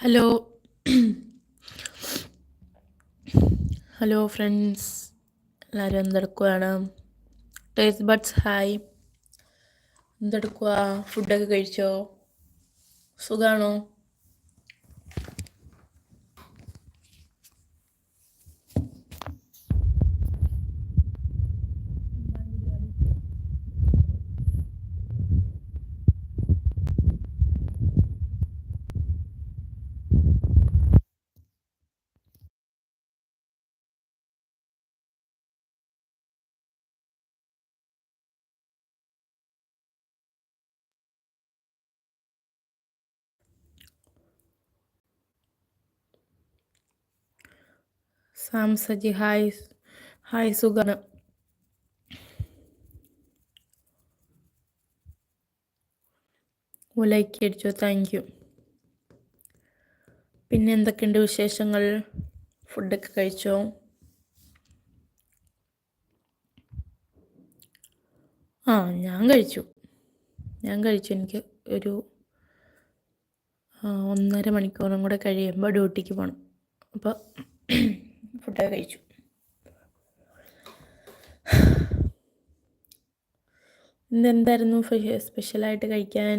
Hello hello friends എല്ലാവരും എന്തെടുക്കുകയാണ് taste buds hi എന്തെടുക്കുക ഫുഡൊക്കെ കഴിച്ചോ? സുഖാണോ? സാം സജി ഹായ് ഹായ് സുഖാണ് ലൈക്ക് അടിച്ചോ താങ്ക് യു പിന്നെ എന്തൊക്കെയുണ്ട് വിശേഷങ്ങൾ? ഫുഡൊക്കെ കഴിച്ചോ? ആ ഞാൻ കഴിച്ചു. ഞാൻ കഴിച്ചു. എനിക്ക് ഒരു ഒന്നര മണിക്കൂറും കൂടെ കഴിയുമ്പോൾ ഡ്യൂട്ടിക്ക് പോകണം അപ്പോൾ ഫുഡൊക്കെ കഴിച്ചു. ഇന്നെന്തായിരുന്നു സ്പെഷ്യലായിട്ട് കഴിക്കാൻ?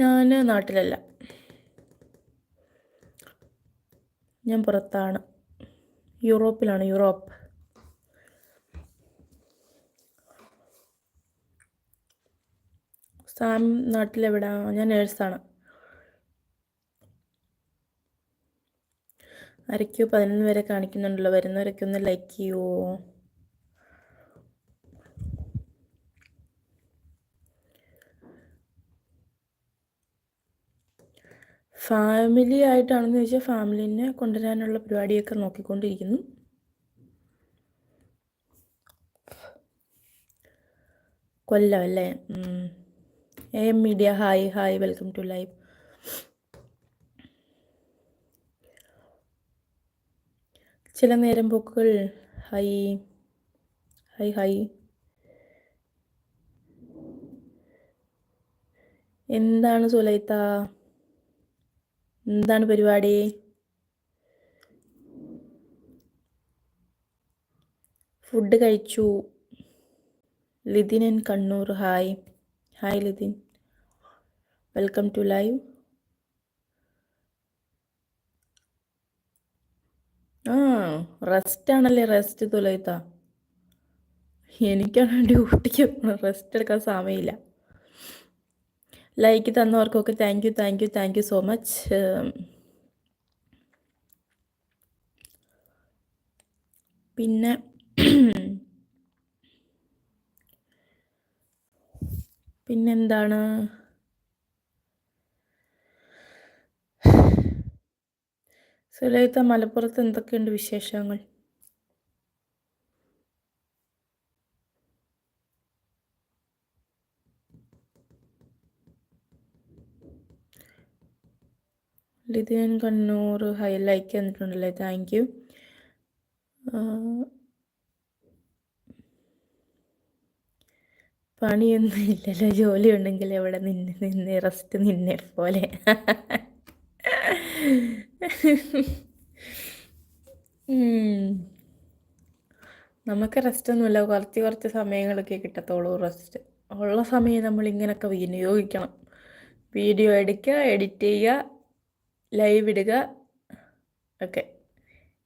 ഞാൻ നാട്ടിലല്ല. ഞാൻ പുറത്താണ്. യൂറോപ്പിലാണ് യൂറോപ്പ്. സാം നാട്ടിലെവിടാ? ഞാൻ നേഴ്സാണ്. ആരൊക്കെയോ പതിനൊന്ന് വരെ കാണിക്കുന്നുണ്ടല്ലോ. വരുന്നവരൊക്കെ ഒന്ന് ലൈക്ക് ചെയ്യുമോ ഫാമിലി ആയിട്ടാണെന്ന് ചോദിച്ചാൽ ഫാമിലിനെ കൊണ്ടുവരാനുള്ള പരിപാടിയൊക്കെ നോക്കിക്കൊണ്ടിരിക്കുന്നു. കൊല്ലം അല്ലേ? A M media hi hi welcome to live ചില നേരം പോക്കുകൾ. ഹൈ ഹൈ ഹൈ എന്താണ് സുലൈത്ത? എന്താണ് പരിപാടി? ഫുഡ് കഴിച്ചു. ലിതിനൻ Kannur. Hi hi Lithin welcome to live ആ റെസ്റ്റ് ആണല്ലേ റെസ്റ്റ് തുലയത്ത. എനിക്കാണ് ഡ്യൂട്ടിക്ക് റെസ്റ്റ് എടുക്കാൻ സമയമില്ല. Like തന്നവർക്കൊക്കെ thank you thank you thank you so much പിന്നെ പിന്നെന്താണ്? സുലൈത്ത മലപ്പുറത്ത് എന്തൊക്കെയുണ്ട് വിശേഷങ്ങൾ? ലിതിയൻ കണ്ണൂർ ഹൈ ലൈക്ക് തന്നിട്ടുണ്ടല്ലേ താങ്ക് യു. പണിയൊന്നും ഇല്ലല്ലോ. ജോലി ഉണ്ടെങ്കിൽ എവിടെ നിന്ന് നിന്ന് റെസ്റ്റ് നിന്നെ പോലെ. നമുക്ക് റെസ്റ്റ് ഒന്നുമില്ല. കുറച്ച് കുറച്ച് സമയങ്ങളൊക്കെ കിട്ടത്തുള്ളൂ റെസ്റ്റ് ഉള്ള സമയം നമ്മൾ ഇങ്ങനെയൊക്കെ വിനിയോഗിക്കണം. വീഡിയോ എടുക്കുക എഡിറ്റ് ചെയ്യുക ലൈവ് ഇടുക ഒക്കെ.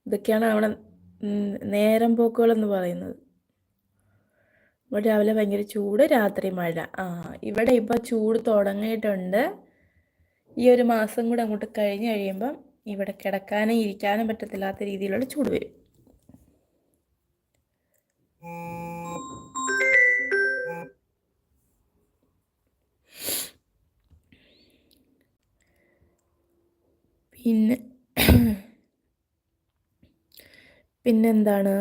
ഇതൊക്കെയാണ് നമ്മുടെ നേരം പോക്കുകളെന്ന് പറയുന്നത്. ഇവിടെ രാവിലെ ഭയങ്കര ചൂട് രാത്രി മഴ. ആ ഇവിടെ ഇപ്പോൾ ചൂട് തുടങ്ങിയിട്ടുണ്ട്. ഈ ഒരു മാസം കൂടെ അങ്ങോട്ട് കഴിഞ്ഞ് കഴിയുമ്പം ഇവിടെ കിടക്കാനും ഇരിക്കാനും പറ്റത്തില്ലാത്ത രീതിയിലുള്ള ചൂട് വരും. പിന്നെ പിന്നെന്താണ്?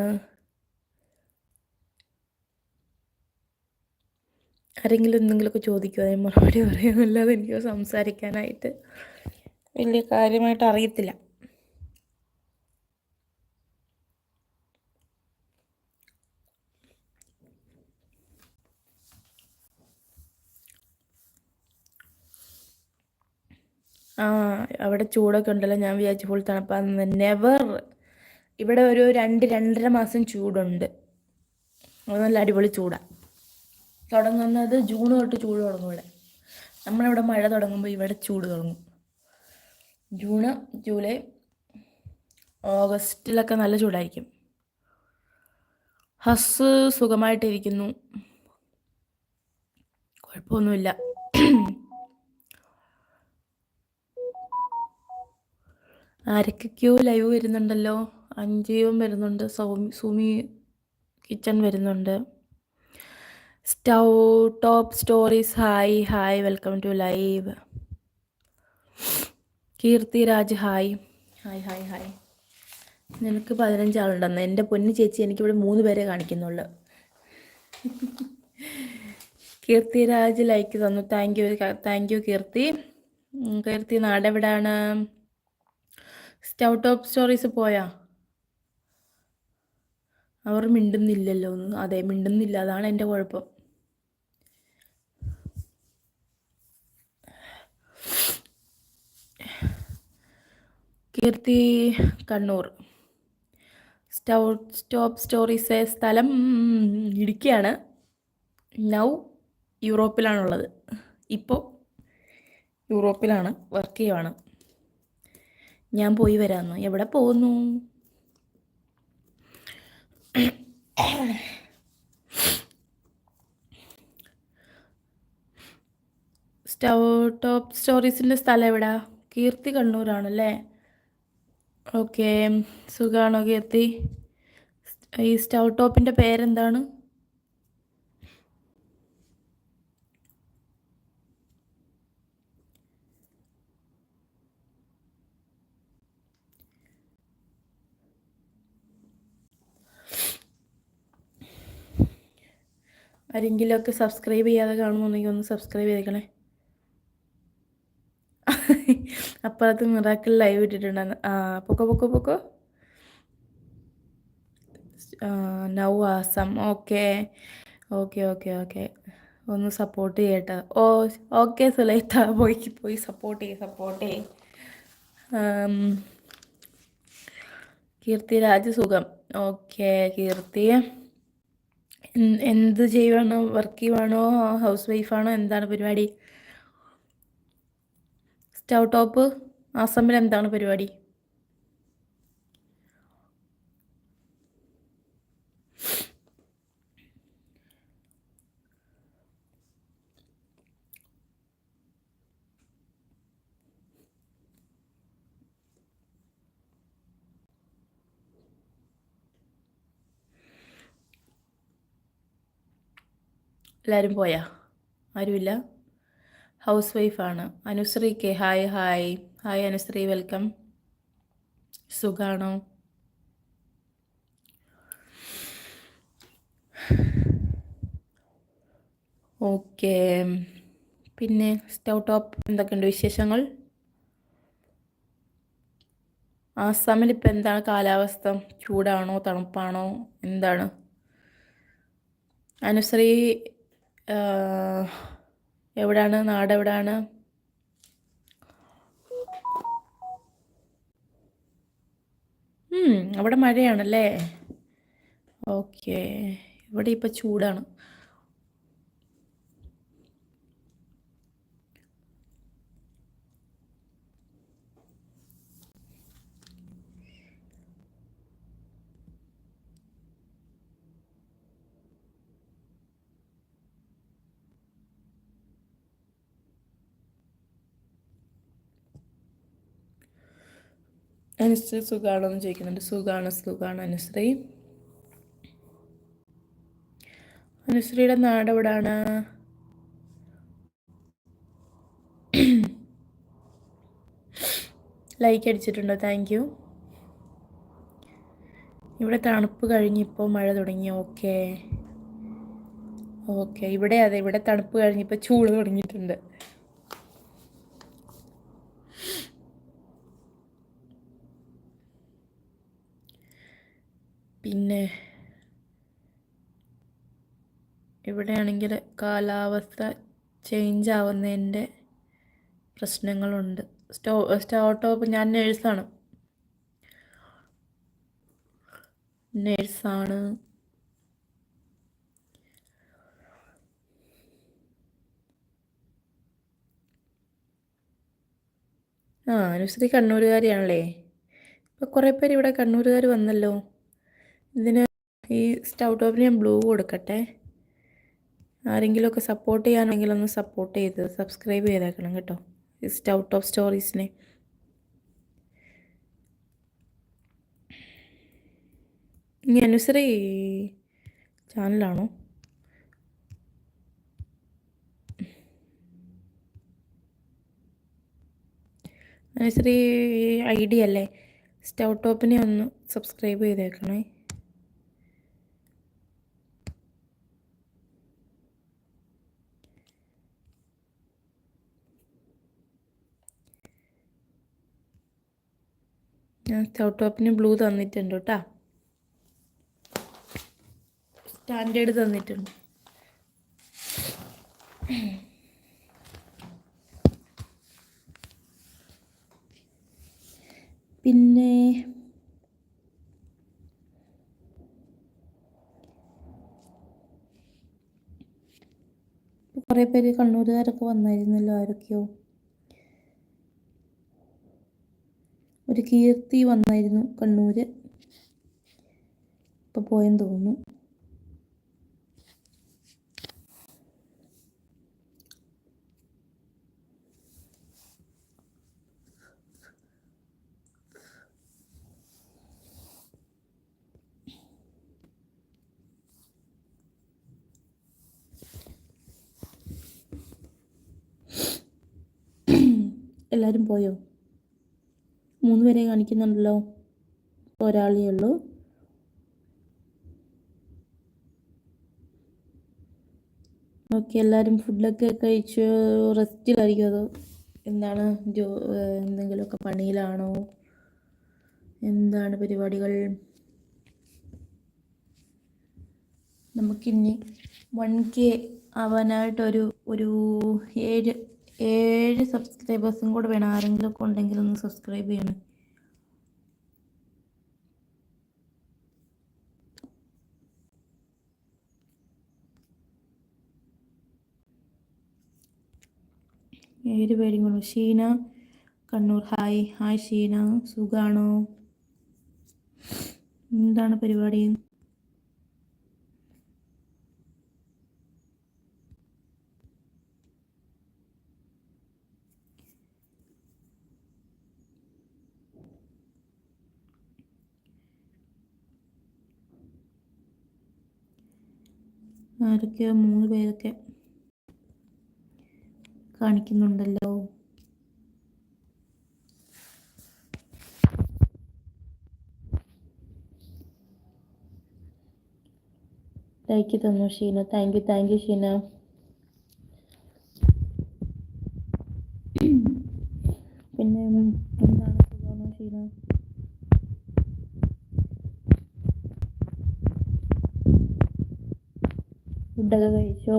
ആരെങ്കിലും എന്തെങ്കിലുമൊക്കെ ചോദിക്കുമോ അതിന് മറുപടി പറയുന്നല്ലാതെ എനിക്ക് സംസാരിക്കാനായിട്ട് വലിയ കാര്യമായിട്ട് അറിയത്തില്ല. ആ അവിടെ ചൂടൊക്കെ ഉണ്ടല്ലോ. ഞാൻ വിചാരിച്ചു ഫുൾ തണുപ്പാന്ന്. നെവർ ഇവിടെ ഒരു രണ്ട് രണ്ടര മാസം ചൂടുണ്ട്. അത് നല്ല അടിപൊളി ചൂടാണ് തുടങ്ങുന്നത് ജൂൺ തൊട്ട് ചൂട് തുടങ്ങും ഇവിടെ. നമ്മളിവിടെ മഴ തുടങ്ങുമ്പോൾ ഇവിടെ ചൂട് തുടങ്ങും. ജൂണ് ജൂലൈ ഓഗസ്റ്റിലൊക്കെ നല്ല ചൂടായിരിക്കും. ഹസ് സുഖമായിട്ടിരിക്കുന്നു. കുഴപ്പമൊന്നുമില്ല. ആരൊക്കെയോ ലൈവ് വരുന്നുണ്ടല്ലോ. അഞ്ചിയും വരുന്നുണ്ട്. സൗമി സുമി കിച്ചൺ വരുന്നുണ്ട്. Stove top stories hi hi welcome to live Keerthi Raj hi hi hi hi നിനക്ക് പതിനഞ്ചാളുണ്ടെന്ന് എന്റെ പൊന്നു ചേച്ചി എനിക്കിവിടെ മൂന്ന് പേരെ കാണിക്കുന്നുള്ളു. കീർത്തി രാജ് ലൈക്ക് തന്നു. Thank you thank you Keerthi. Keerthi നാടെവിടാണ്? Stove top stories പോയാ? അവർ മിണ്ടുന്നില്ലല്ലോ. ഒന്ന് അതെ മിണ്ടുന്നില്ല. അതാണ് എന്റെ കുഴപ്പം. Keerthi Kannur. Stove stop stories സ്ഥലം ഇടുക്കിയാണ്. നൗ യൂറോപ്പിലാണുള്ളത്. ഇപ്പോൾ യൂറോപ്പിലാണ് വർക്ക് ചെയ്യുവാണ്. ഞാൻ പോയി വരാമെന്ന്? എവിടെ പോകുന്നു? സ്റ്റൗ ടോപ്പ് സ്റ്റോറീസിന്റെ സ്ഥലം എവിടാ? കീർത്തി കണ്ണൂരാണല്ലേ? ഓക്കെ സുഖമാണോ കീർത്തി? ഈ സ്റ്റൗ ടോപ്പിന്റെ പേരെന്താണ്? ആരെങ്കിലുമൊക്കെ സബ്സ്ക്രൈബ് ചെയ്യാതെ കാണുന്നുണ്ടെങ്കിൽ ഒന്ന് സബ്സ്ക്രൈബ് ചെയ്തേക്കണേ. അപ്പുറത്ത് മിറാക്കിൾ ലൈവ് ഇട്ടിട്ടുണ്ടെന്ന് പൊക്കോ പൊക്കോ പൊക്കോ. Now Assam okay okay okay okay ഒന്ന് സപ്പോർട്ട് ചെയ്യട്ടെ. ഓ ഓക്കെ സുലൈത്ത. പോയി പോയി സപ്പോർട്ട് ചെയ്യ് സപ്പോർട്ട് ചെയ്യ്. കീർത്തി രാജ് സുഖം ഓക്കെ കീർത്തി. എന്ത് ചെയ്യുവാണോ? വർക്ക് ചെയ്യുവാണോ? ഹൗസ് വൈഫാണോ എന്താണ് പരിപാടി? സ്റ്റൗ ടോപ്പ് ആസമിൽ എന്താണ് പരിപാടി? എല്ലാവരും പോയാ? ആരുമില്ല? ഹൗസ് വൈഫാണ് Anusree K hi hi. Hi Anusree welcome. സുഖാണോ? ഓക്കെ. പിന്നെ സ്റ്റൗ ടോപ്പ് എന്തൊക്കെയുണ്ട് വിശേഷങ്ങൾ? ആസാമിൽ ഇപ്പം എന്താണ് കാലാവസ്ഥ? ചൂടാണോ? തണുപ്പാണോ? എന്താണ്? അനുശ്രീ എവിടാണ്? നാട് എവിടാണ് അവിടെ മഴയാണല്ലേ? ഓക്കെ. ഇവിടെ ഇപ്പം ചൂടാണ്. അനുശ്രീ സുഖാണോ എന്ന് ചോദിക്കുന്നുണ്ട്. സുഖാണ് സുഖാണ് അനുശ്രീ. അനുശ്രീയുടെ നാട് എവിടാണ്? ലൈക്ക് അടിച്ചിട്ടുണ്ടോ? താങ്ക് യു ഇവിടെ തണുപ്പ് കഴിഞ്ഞിപ്പോൾ മഴ തുടങ്ങി. ഓക്കെ ഓക്കെ ഇവിടെ അതെ ഇവിടെ തണുപ്പ് കഴിഞ്ഞിപ്പോൾ ചൂട് തുടങ്ങിയിട്ടുണ്ട്. പിന്നെ ഇവിടെയാണെങ്കിൽ കാലാവസ്ഥ ചേഞ്ച് ആവുന്നതിന്റെ പ്രശ്നങ്ങളുണ്ട്. സ്റ്റോ സ്റ്റവ് ടോപ്പ് ഞാൻ നേഴ്സാണ്. നേഴ്സാണ്. ആ അനുശ്രീ കണ്ണൂരുകാരിയാണല്ലേ? ഇപ്പോൾ കുറേ പേര് ഇവിടെ കണ്ണൂരുകാർ വന്നല്ലോ. ഇതിന് ഈ സ്റ്റൗ ടോപ്പിന് ഞാൻ ബ്ലൂ കൊടുക്കട്ടെ. ആരെങ്കിലുമൊക്കെ സപ്പോർട്ട് ചെയ്യാനെങ്കിൽ ഒന്ന് സപ്പോർട്ട് ചെയ്ത് സബ്സ്ക്രൈബ് ചെയ്തേക്കണം കേട്ടോ. ഈ സ്റ്റൗ ടോപ്പ് സ്റ്റോറീസിനെ ഇനി അനുസരി ചാനലാണോ അനുസരി ഐ ഡി അല്ലേ? സ്റ്റൗ ടോപ്പിനെ ഒന്ന് സബ്സ്ക്രൈബ് ചെയ്തേക്കണേ. ഞാൻ സ്റ്റൗ ടോപ്പിന് ബ്ലൂ തന്നിട്ടുണ്ട് കേട്ടോ സ്റ്റാൻഡേർഡ് തന്നിട്ടുണ്ട്. പിന്നെ കുറേ പേര് കണ്ണൂരുകാരൊക്കെ വന്നായിരുന്നല്ലോ ആരൊക്കെയോ? ഒരു കീർത്തി വന്നായിരുന്നു കണ്ണൂര്. ഇപ്പൊ പോയെന്ന് തോന്നുന്നു. എല്ലാവരും പോയോ? മൂന്ന് പേരെ കാണിക്കുന്നുണ്ടല്ലോ. ഒരാളേ ഉള്ളൂ. ഓക്കെ എല്ലാവരും ഫുഡൊക്കെ കഴിച്ച്. റെസ്റ്റിലായിരിക്കും അതോ? എന്താണ് ജോ എന്തെങ്കിലുമൊക്കെ പണിയിലാണോ? എന്താണ് പരിപാടികൾ? നമുക്കിനി വൺ കെ ആവാനായിട്ടൊരു ഒരു ഏഴ് ഏഴ് സബ്സ്ക്രൈബേഴ്സും കൂടെ വേണം. ആരെങ്കിലും ഒക്കെ ഉണ്ടെങ്കിൽ ഒന്ന് സബ്സ്ക്രൈബ് ചെയ്യണം. ഏഴ് പേരും കൂടെ. ഷീന കണ്ണൂർ. ഹായ്. ഹായ് ഷീന. സുഖാണോ? എന്താണ് പരിപാടി? ആരൊക്കെയോ മൂന്ന് പേരൊക്കെ കാണിക്കുന്നുണ്ടല്ലോ. ലൈക്ക് തന്നു Sheena. Thank you thank you Sheena പിന്നെ എന്താണ് സുഖമാണോ ഷീന ഫുഡൊക്കെ കഴിച്ചോ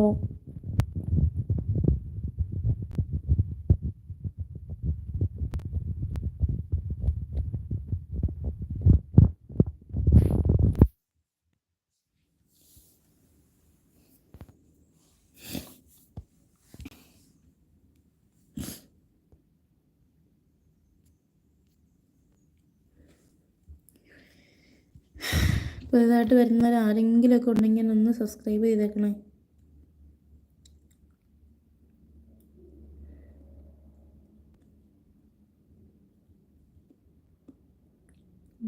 പുതുതായിട്ട് വരുന്നവർ ആരെങ്കിലുമൊക്കെ ഉണ്ടെങ്കിൽ ഒന്ന് സബ്സ്ക്രൈബ് ചെയ്തേക്കണേ.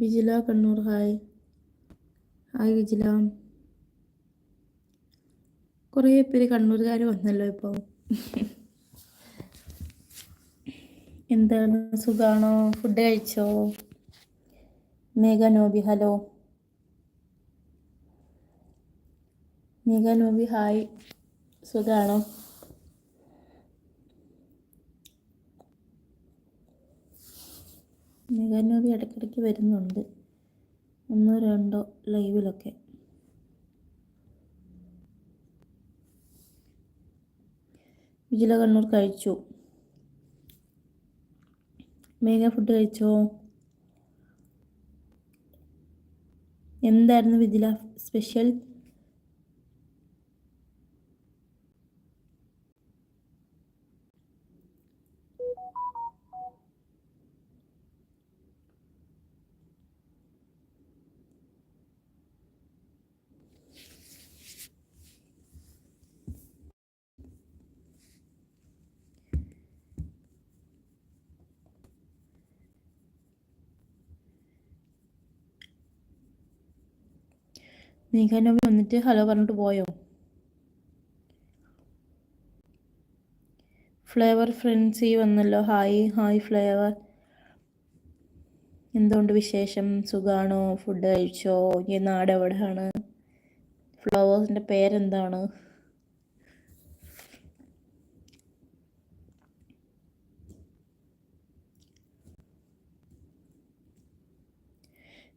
ബിജില കണ്ണൂർ ഹായ് ഹായ് ബിജില കുറേ പേര് കണ്ണൂരുകാർ വന്നല്ലോ ഇപ്പോൾ എന്താണ് സുഖാണോ? ഫുഡ് കഴിച്ചോ? മേഘ നോബി ഹലോ. മേഘ നൂബി ഹായ്. സുഖാണോ? നോബി ഇടയ്ക്കിടയ്ക്ക് വരുന്നുണ്ട്. ഒന്നോ രണ്ടോ ലൈവിലൊക്കെ. വിജില കണ്ണൂർ കഴിച്ചു. മേഘ ഫുഡ് കഴിച്ചോ? എന്തായിരുന്നു വിജില സ്പെഷ്യൽ മേഘാനോമി വന്നിട്ട് ഹലോ പറഞ്ഞിട്ട് പോയോ? ഫ്ലേവർ ഫ്രണ്ട്സി വന്നല്ലോ. ഹായ് ഹായ് ഫ്ലേവർ എന്തുകൊണ്ട് വിശേഷം? സുഖാണോ? ഫുഡ് കഴിച്ചോ? ഈ നാട് എവിടെയാണ് ഫ്ലവേഴ്സിന്റെ പേരെന്താണ്?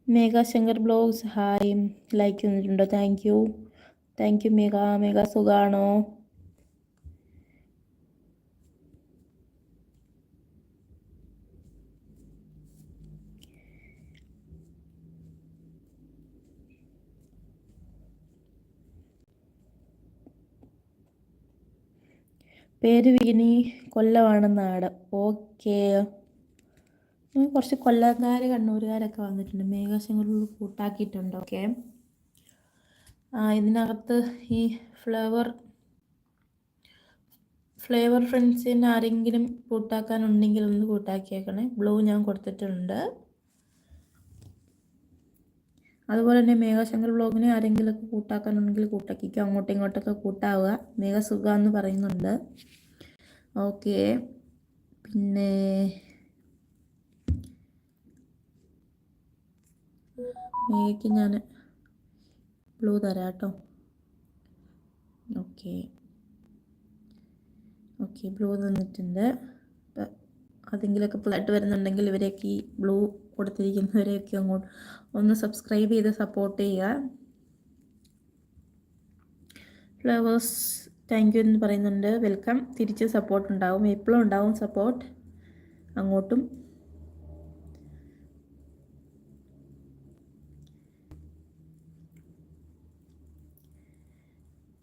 Megha Shankar blogs hi like തന്നിട്ടുണ്ടോ thank you thank you Megha Megha സുഖാണോ? പേര് വിനി കൊല്ലമാണ് നാട് ഓക്കേ കുറച്ച് കൊല്ലക്കാർ കണ്ണൂരുകാരൊക്കെ വന്നിട്ടുണ്ട്. മേഘശങ്ങളിൽ കൂട്ടാക്കിയിട്ടുണ്ട് ഓക്കെ ഇതിനകത്ത് ഈ ഫ്ലേവർ ഫ്ലേവർ ഫ്രണ്ട്സിന് ആരെങ്കിലും കൂട്ടാക്കാനുണ്ടെങ്കിൽ ഒന്ന് കൂട്ടാക്കിയേക്കണേ. ബ്ലൂ ഞാൻ കൊടുത്തിട്ടുണ്ട്. അതുപോലെ തന്നെ മേഘശങ്കർ ബ്ലോഗിനെ ആരെങ്കിലുമൊക്കെ കൂട്ടാക്കാനുണ്ടെങ്കിൽ കൂട്ടാക്കിക്കോ. അങ്ങോട്ടും ഇങ്ങോട്ടൊക്കെ കൂട്ടാവുക. മേഘസുഖ എന്ന് പറയുന്നുണ്ട്. ഓക്കെ. പിന്നെ മേഘയ്ക്ക് ഞാൻ ബ്ലൂ തരാം കേട്ടോ ഓക്കെ. ഓക്കെ ബ്ലൂ തന്നിട്ടുണ്ട്. അതെങ്കിലുമൊക്കെ ഫ്ലഡ് വരുന്നുണ്ടെങ്കിൽ ഇവരെയൊക്കെ ഈ ബ്ലൂ കൊടുത്തിരിക്കുന്നവരെയൊക്കെ അങ്ങോട്ട് ഒന്ന് സബ്സ്ക്രൈബ് ചെയ്ത് സപ്പോർട്ട് ചെയ്യുക. ഫ്ലവേഴ്സ് താങ്ക് യു എന്ന് പറയുന്നുണ്ട്. വെൽക്കം. തിരിച്ച് സപ്പോർട്ട് ഉണ്ടാവും. എപ്പോഴും ഉണ്ടാവും സപ്പോർട്ട്. അങ്ങോട്ടും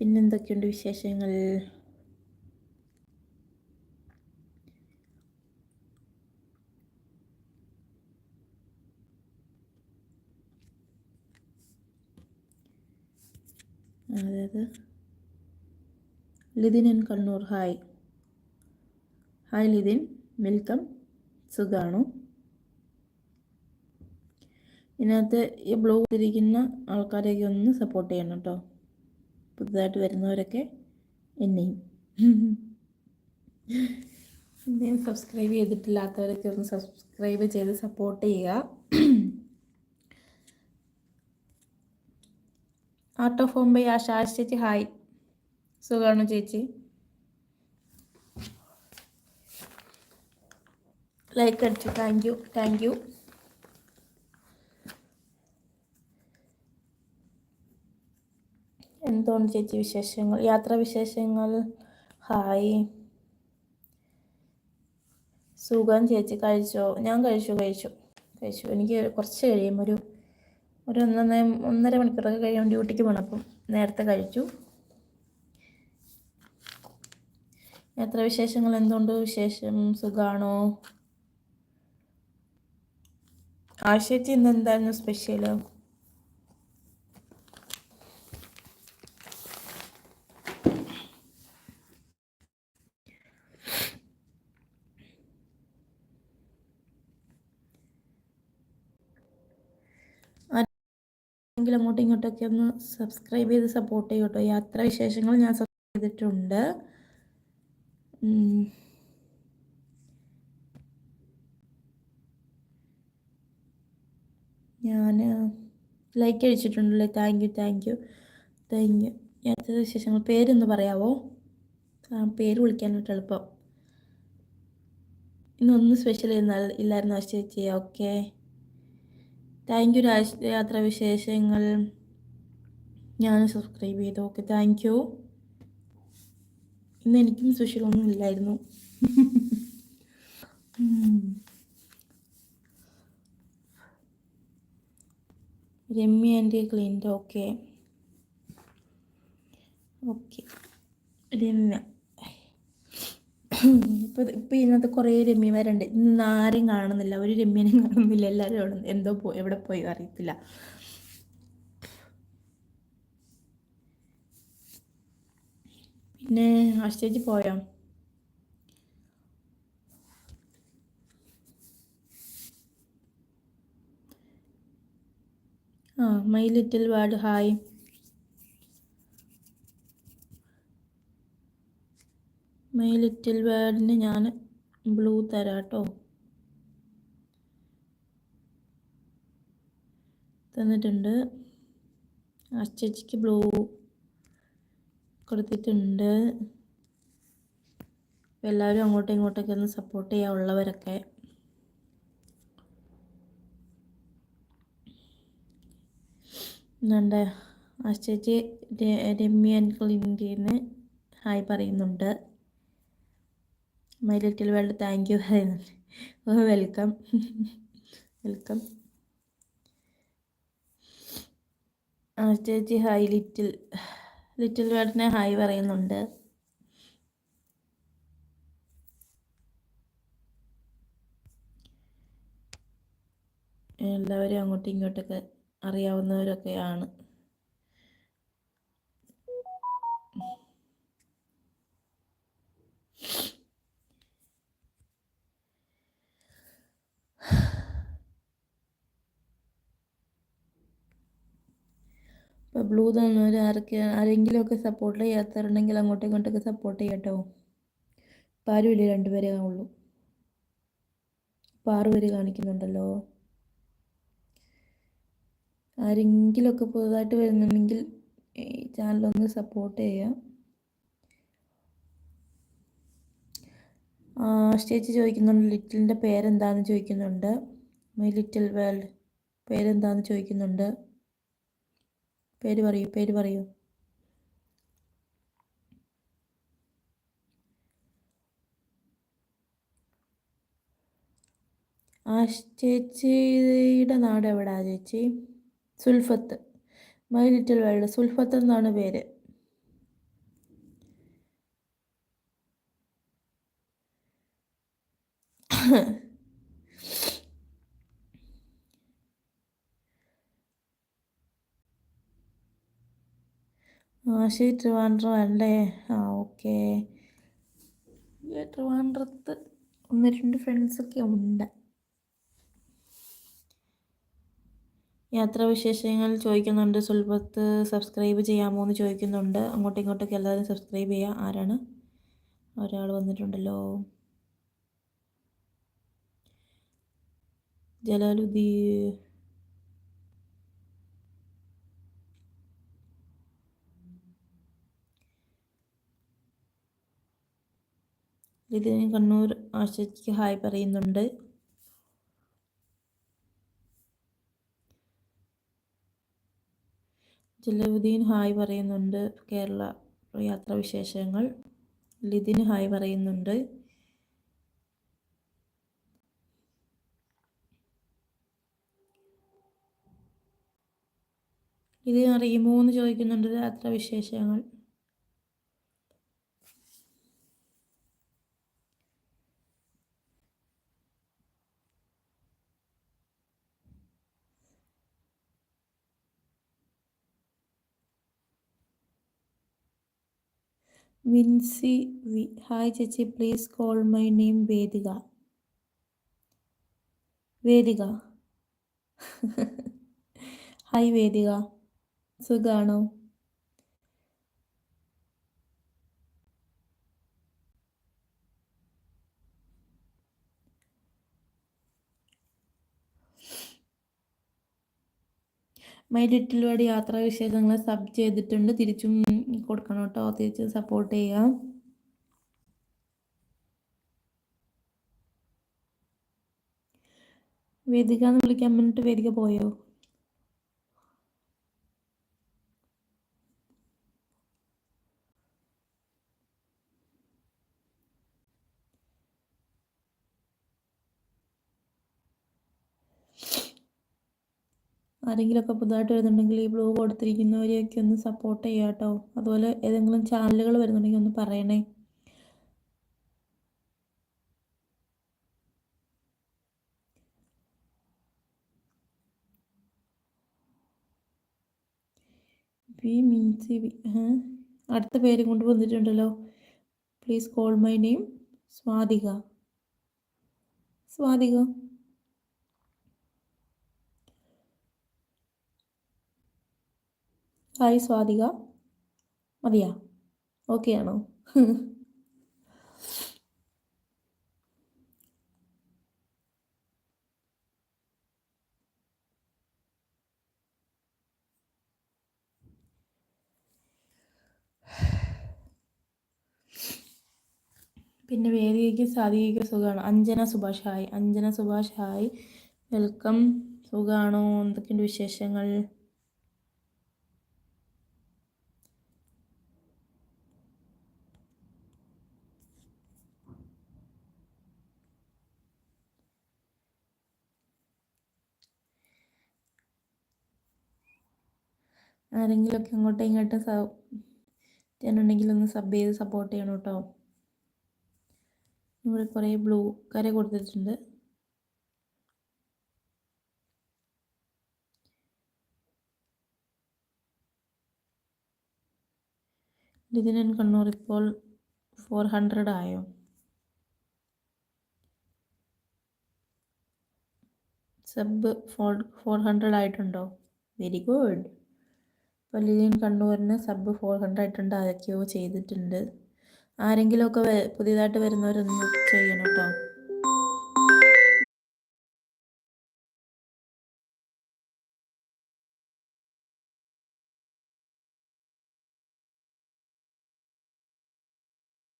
പിന്നെന്തൊക്കെയുണ്ട് വിശേഷങ്ങൾ? അതായത് Lithin Kannur. Hi hi Lithin. Welcome സുഖാണു. ഇതിനകത്ത് ഈ ബ്ലോഗ് തിരിക്കുന്ന ആൾക്കാരെയൊക്കെ ഒന്ന് സപ്പോർട്ട് ചെയ്യണം കേട്ടോ പുതുതായിട്ട് വരുന്നവരൊക്കെ എന്നെയും. എന്നെയും സബ്സ്ക്രൈബ് ചെയ്തിട്ടില്ലാത്തവരൊക്കെ ഒന്ന് സബ്സ്ക്രൈബ് ചെയ്ത് സപ്പോർട്ട് ചെയ്യുക. Art of home by Asha ചേച്ചി ഹായ് സുഖമാണോ ചേച്ചി? ലൈക്ക് അടിച്ചു. താങ്ക് യു താങ്ക് യു എന്തുകൊണ്ട് ചേച്ചി വിശേഷങ്ങൾ? യാത്രാ വിശേഷങ്ങൾ? ഹായ്. സുഖം ചേച്ചി. കഴിച്ചോ? ഞാൻ കഴിച്ചു കഴിച്ചു. കഴിച്ചു. എനിക്ക് കുറച്ച് കഴിയും. ഒരു ഒരു ഒന്നൊന്നര ഒന്നര മണിക്കൂറൊക്കെ കഴിയുമ്പോൾ ഡ്യൂട്ടിക്ക് പോകണം അപ്പം നേരത്തെ കഴിച്ചു. എത്ര വിശേഷങ്ങൾ എന്തുകൊണ്ട് വിശേഷം? സുഖാണോ? ആശയത്തിൽ ഇന്ന് എന്തായിരുന്നു സ്പെഷ്യൽ എങ്കിലും അങ്ങോട്ടും ഇങ്ങോട്ടൊക്കെ ഒന്ന് സബ്സ്ക്രൈബ് ചെയ്ത് സപ്പോർട്ട് ചെയ്യും കേട്ടോ യാത്രാ വിശേഷങ്ങൾ ഞാൻ സബ്സ്ക്രൈബ് ചെയ്തിട്ടുണ്ട്. ഞാൻ like അടിച്ചിട്ടുണ്ടല്ലേ? Thank you thank you thank you യാത്ര വിശേഷങ്ങൾ പേരൊന്ന് പറയാവോ? പേര് വിളിക്കാനായിട്ട് എളുപ്പം. ഇന്നൊന്നും സ്പെഷ്യൽ ഇല്ലായിരുന്നു? ചേച്ചി ഓക്കെ താങ്ക് യു രാജ് യാത്ര വിശേഷങ്ങൾ. ഞാൻ സബ്സ്ക്രൈബ് ചെയ്തു. Okay thank you. ഇന്ന് എനിക്കും സ്പെഷ്യലൊന്നും ഇല്ലായിരുന്നു. രമ്യ ആൻഡ് ക്ലീന്റെ ഓക്കെ. ഓക്കെ. രമ്യ. ഇപ്പോൾ ഇപ്പം ഇതിനകത്ത് കുറേ രമ്യമാരുണ്ട് ഇന്ന് ആരും കാണുന്നില്ല. ഒരു രമ്യനും കാണുന്നില്ല. എല്ലാവരും അവിടെ എന്തോ പോയി എവിടെ പോയി അറിയത്തില്ല. പിന്നെ ആശ്ചേച്ചി പോയോ? ആ my little world. Hi. My little വേർഡിന് ഞാൻ ബ്ലൂ തരാം കേട്ടോ തന്നിട്ടുണ്ട്. അച്ചച്ചിക്ക് ബ്ലൂ കൊടുത്തിട്ടുണ്ട്. എല്ലാവരും അങ്ങോട്ടും ഇങ്ങോട്ടൊക്കെ ഒന്ന് സപ്പോർട്ട് ചെയ്യാനുള്ളവരൊക്കെ എന്നുണ്ട് രമ്യ ആൻഡ് ക്ലിന്റിന്ന് ഹായ് പറയുന്നുണ്ട്. My little world thank you welcome welcome ആ ചേച്ചി ഹായ് ലിറ്റിൽ ലിറ്റിൽ വേർഡിനെ ഹായ് പറയുന്നുണ്ട്. എല്ലാവരും അങ്ങോട്ടും ഇങ്ങോട്ടൊക്കെ അറിയാവുന്നവരൊക്കെയാണ്. ഇപ്പോൾ ബ്ലൂ തന്നവർ ആരൊക്കെ ആരെങ്കിലുമൊക്കെ സപ്പോർട്ട് ചെയ്യാത്തവരുണ്ടെങ്കിൽ അങ്ങോട്ടും ഇങ്ങോട്ടൊക്കെ സപ്പോർട്ട് ചെയ്യട്ടോ. ഇപ്പം ആരുമില്ല രണ്ടുപേരെ ഉള്ളൂ. ഇപ്പം ആറുപേര് കാണിക്കുന്നുണ്ടല്ലോ. ആരെങ്കിലുമൊക്കെ പുതുതായിട്ട് വരുന്നുണ്ടെങ്കിൽ ഈ ചാനലൊന്ന് സപ്പോർട്ട് ചെയ്യാം. ചേച്ചി ചോദിക്കുന്നുണ്ട് ലിറ്റിലിന്റെ പേരെന്താണെന്ന് ചോദിക്കുന്നുണ്ട്. മൈ ലിറ്റിൽ വേൾഡ് പേരെന്താണെന്ന് ചോദിക്കുന്നുണ്ട്. പേര് പറയൂ പേര് പറയൂ. ആ ചേച്ചിയുടെ നാട് എവിടാ ചേച്ചി? Sulfath. My little world Sulfath എന്നാണ് പേര്. ആശി ട്രിവാൻഡ്രം അല്ലേ? ആ ഓക്കെ. ട്രിവാൻഡ്രത്ത് ഒന്ന് രണ്ട് ഫ്രണ്ട്സൊക്കെ ഉണ്ട്. യാത്രാവിശേഷങ്ങൾ ചോദിക്കുന്നുണ്ട്. സുൽഭത്ത് സബ്സ്ക്രൈബ് ചെയ്യാമോ എന്ന് ചോദിക്കുന്നുണ്ട്. അങ്ങോട്ടും ഇങ്ങോട്ടൊക്കെ എല്ലാവരും സബ്സ്ക്രൈബ് ചെയ്യുക ആരാണ്? ഒരാൾ വന്നിട്ടുണ്ടല്ലോ. ജലാലുദ്ദീ ഇതിന് കണ്ണൂർ ആശയ്ക്ക് ഹായ് പറയുന്നുണ്ട്. ജലവുദ്ദീൻ ഹായ് പറയുന്നുണ്ട്. കേരള യാത്രാവിശേഷങ്ങൾ ലിതിന് ഹായ് പറയുന്നുണ്ട്. ഇത് അറിയുമോ എന്ന് ചോദിക്കുന്നുണ്ട്. യാത്രാവിശേഷങ്ങൾ വിൻസി വി. ഹായ് ചേച്ചി please call my name Vedika. Vedika. Hi Vedika. സുഖാണോ? മൈ ലിറ്റിൽ വേർഡ് യാത്രാ വിശേഷങ്ങൾ സബ് ചെയ്തിട്ടുണ്ട്. തിരിച്ചും കൊടുക്കണം കേട്ടോ. തിരിച്ച് സപ്പോർട്ട് ചെയ്യാം. വേദിക എന്ന് വിളിക്കാൻ വേണ്ടിട്ട് വേദിക പോയോ? ആരെങ്കിലുമൊക്കെ പുതുതായിട്ട് വരുന്നുണ്ടെങ്കിൽ ഈ ബ്ലോഗ് കൊടുത്തിരിക്കുന്നവരെയൊക്കെ ഒന്ന് സപ്പോർട്ട് ചെയ്യുക കേട്ടോ അതുപോലെ ഏതെങ്കിലും ചാനലുകൾ വരുന്നുണ്ടെങ്കിൽ ഒന്ന് പറയണേ. വി മീൻസ് വി അടുത്ത പേരും കൊണ്ട് വന്നിട്ടുണ്ടല്ലോ. Please call my name Swathika Swathika hi Swathika മതിയാ. ഓക്കെ ആണോ? പിന്നെ വേദികയ്ക്ക് സാധികയ്ക്ക് സുഖമാണ് Anjana Subhash hi. Anjana Subhash hi. Welcome. സുഖമാണോ എന്തൊക്കെയുണ്ട് വിശേഷങ്ങൾ? ആരെങ്കിലുമൊക്കെ അങ്ങോട്ടും ഇങ്ങോട്ടും സബ് ചെയ്യാനുണ്ടെങ്കിൽ ഒന്ന് സബ് ചെയ്ത് സപ്പോർട്ട് ചെയ്യണം കേട്ടോ. ഇവിടെ കുറേ ബ്ലൂ കര കൊടുത്തിട്ടുണ്ട്. ലിതിനൻ കണ്ണൂർ ഇപ്പോൾ ഫോർ ഹൺഡ്രഡ് ആയോ? സബ് ഫോർ ഫോർ ഹൺഡ്രഡ് ആയിട്ടുണ്ടോ? വെരി ഗുഡ് ലിലിൻ കണ്ണൂരിന് സബ് ഫോർ ഹൺഡ്രഡ് അതൊക്കെയോ ചെയ്തിട്ടുണ്ട്. ആരെങ്കിലുമൊക്കെ പുതിയതായിട്ട് വരുന്നവരൊന്ന് ചെയ്യണം കേട്ടോ